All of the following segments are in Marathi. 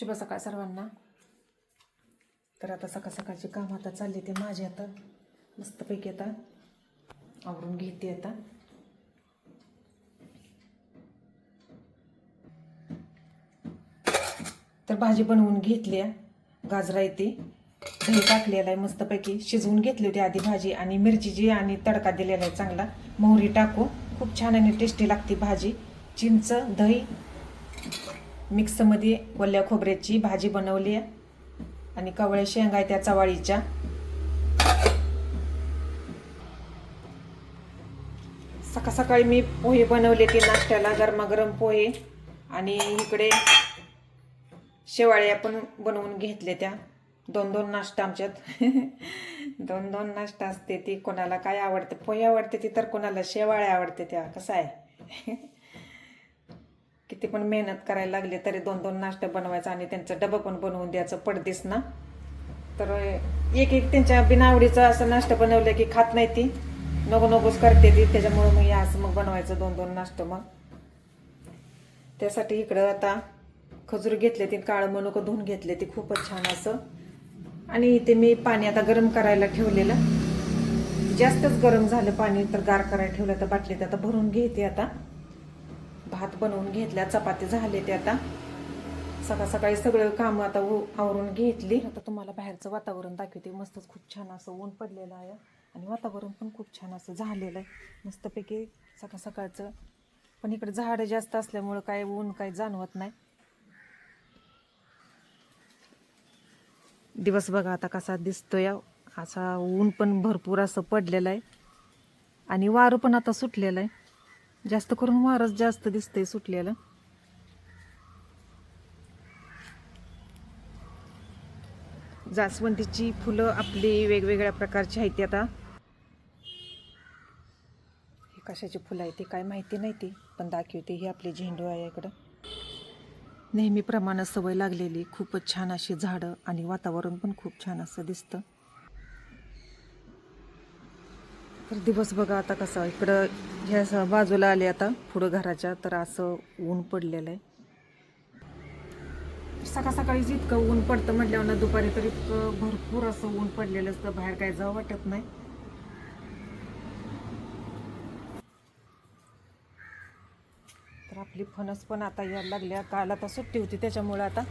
शुभ सकाळ सर्वांना. तर आता सकाळ सकाळची काम आता चालली ते माझे आता. मस्तपैकी आता आवरून घेते आता. तर भाजी बनवून घेतली आहे. गाजरा येते दही टाकलेला आहे मस्तपैकी. शिजवून घेतली होती आधी भाजी आणि मिरचीची आणि तडका दिलेला आहे चांगला. मोहरी टाकू. खूप छान आणि टेस्टी लागते भाजी. चिंच दही. मिक्समध्ये ओल्या खोबऱ्याची भाजी बनवली आहे. आणि कवळ्या शेंगा आहे त्या चवाळीच्या. सकाळ सकाळी मी पोहे बनवले ते नाश्त्याला गरमागरम पोहे. आणि इकडे शेवाळ्या पण बनवून घेतल्या त्या. दोन दोन नाश्ता आमच्यात. दोन दोन नाश्ता असते ती. कोणाला काय आवडते पोहे आवडते ती तर कोणाला शेवाळ्या आवडते त्या. कसं आहे? किती पण मेहनत करायला लागले तरी दोन दोन नाश्ता बनवायचा आणि त्यांचं डबं पण बनवून द्यायचं पडदेस ना. तर एक एक त्यांच्या बिनावडीचा असं नाश्ता बनवलं की खात नाही ती. नको नकोच करते ती. त्याच्यामुळं मग असं मग बनवायचं दोन दोन नाश्ता मग. त्यासाठी इकडं आता खजूर घेतले ती काळं मनुकं धुवून घेतले ती खूपच छान असं. आणि इथे मी पाणी आता गरम करायला ठेवलेलं. जास्तच गरम झालं पाणी तर गार करायला ठेवलं तर बाटलीत आता भरून घेते आता. भात बनवून घेतल्या चपाती झाले ते आता. सकाळ सकाळी सगळं काम आता उ- आवरून घेतली. आता तुम्हाला बाहेरचं वातावरण दाखवते. मस्तच खूप छान असं ऊन पडलेलं आहे. आणि वातावरण पण खूप छान असं झालेलं आहे. मस्तपैकी सकाळ सकाळचं. पण इकडे झाडं जास्त असल्यामुळं काय ऊन काही जाणवत नाही. दिवस बघा आता कसा दिसतोय. असा ऊन पण भरपूर असं पडलेलं आहे. आणि वारं पण आता सुटलेलं आहे. जास्त करून वारस जास्त दिसतंय सुटलेलं. जास्वंदीची फुलं आपली वेगवेगळ्या प्रकारची आहेत ती आता. हे कशाची फुलं आहेत ते काय माहिती नाही ती पण दाखवते ही आपली झेंडू आहे इकडं. नेहमीप्रमाणे सवय लागलेली खूपच छान अशी झाडं आणि वातावरण पण खूप छान असं दिसतं. तर दिवस बघा आता कसं इकडं ह्या बाजूला आले आता पुढं घराच्या तर असं ऊन पडलेलं आहे. सकाळ सकाळीच इतकं ऊन पडतं म्हटल्यावर ना दुपारी तर इतकं भरपूर असं ऊन पडलेलं असतं बाहेर काय जावं वाटत नाही. तर आपली फणस पण आता यायला लागल्या काल आता सुट्टी होती त्याच्यामुळे आता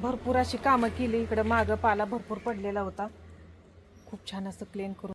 भरपूर अशी कामं केली. इकडं मागं पाला भरपूर पडलेला होता. खूप छान असं क्लीन करून